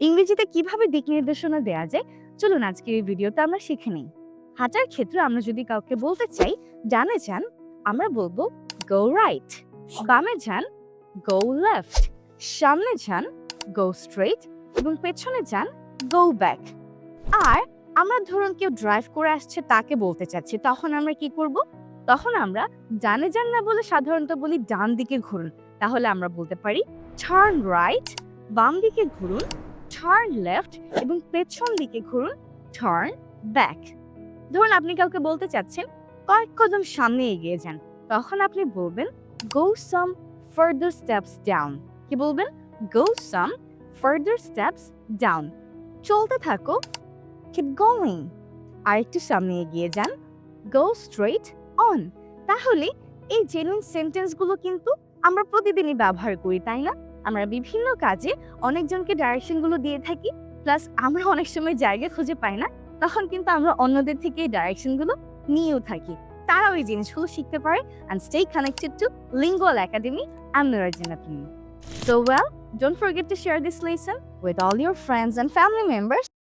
ইংরেজিতে কীভাবে দিক নির্দেশনা দেওয়া যায়? চলুন আজকের এই ভিডিওতে আমরা শিখে নিই। হাঁটার ক্ষেত্রে আমরা যদি কাউকে বলতে চাই, ডানে যান, আমরা বলব গো রাইট বামে যান গো লেফট সামনে যান গো স্ট্রেট এবং পেছনে যান গো ব্যাক আর আমরা ধরুন কেউ ড্রাইভ করে আসছে, তাকে বলতে চাচ্ছি, তখন আমরা কি করব? তখন আমরা ডানে যান না বলে সাধারণত বলি ডান দিকে ঘুরুন। তাহলে আমরা বলতে পারি টার্ন রাইট বাম দিকে ঘুরুন টার্ন লেফট এবং পেছন দিকে ঘুরুন টার্ন ব্যাক ধরুন আপনি কাউকে বলতে চাচ্ছেন, কয়েক কদম সামনে এগিয়ে যান। তখন আপনি বলবেন go some further steps down কি বলবেন? Go some further steps down চলতে থাকো কিপ গোয়িং আর একটু সামনে এগিয়ে যান গো স্ট্রেট অন তাহলে এই জেনুইন সেন্টেন্সগুলো কিন্তু আমরা প্রতিদিনই ব্যবহার করি, তাই না? আমরা বিভিন্ন কাজে অনেকজনকে ডাইরেকশনগুলো দিয়ে থাকি প্লাস আমরা অনেক সময় জায়গা খুঁজে পাই না তখন কিন্তু আমরা অন্যদের থেকে এই ডাইরেকশনগুলো নিয়েও থাকি। তারাও এই জিনিসগুলো শিখতে পারে and stay connected to lingual academy and So well, don't forget to share this lesson with all your friends and family members.